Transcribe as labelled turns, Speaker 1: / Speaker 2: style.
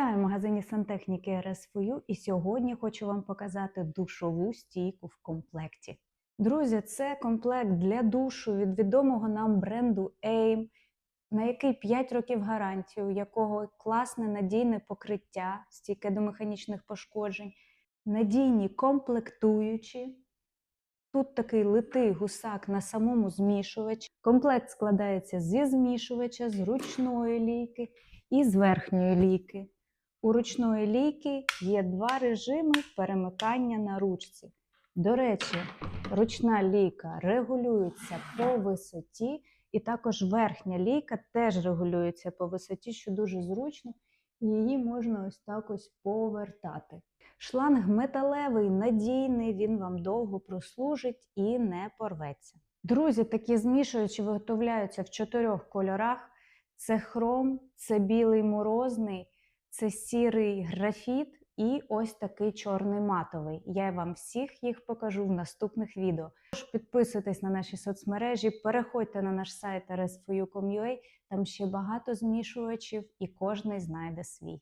Speaker 1: Вітаю в магазині сантехніки RSFU і сьогодні хочу вам показати душову стійку в комплекті. Друзі, це комплект для душу від відомого нам бренду AIM, на який 5 років гарантії, у якого класне надійне покриття, стійке до механічних пошкоджень, надійні комплектуючі. Тут такий литий гусак на самому змішувачі. Комплект складається зі змішувача, з ручної лійки і з верхньої лійки. У ручної лійки є два режими перемикання на ручці. До речі, ручна лійка регулюється по висоті, і також верхня лійка теж регулюється по висоті, що дуже зручно, і її можна ось так ось повертати. Шланг металевий, надійний, він вам довго прослужить і не порветься. Друзі, такі змішувачі виготовляються в чотирьох кольорах: це хром, це білий морозний, це сірий графіт і ось такий чорний матовий. Я вам всіх їх покажу в наступних відео. Тож підписуйтесь на наші соцмережі, переходьте на наш сайт rsfu.com.ua, там ще багато змішувачів і кожний знайде свій.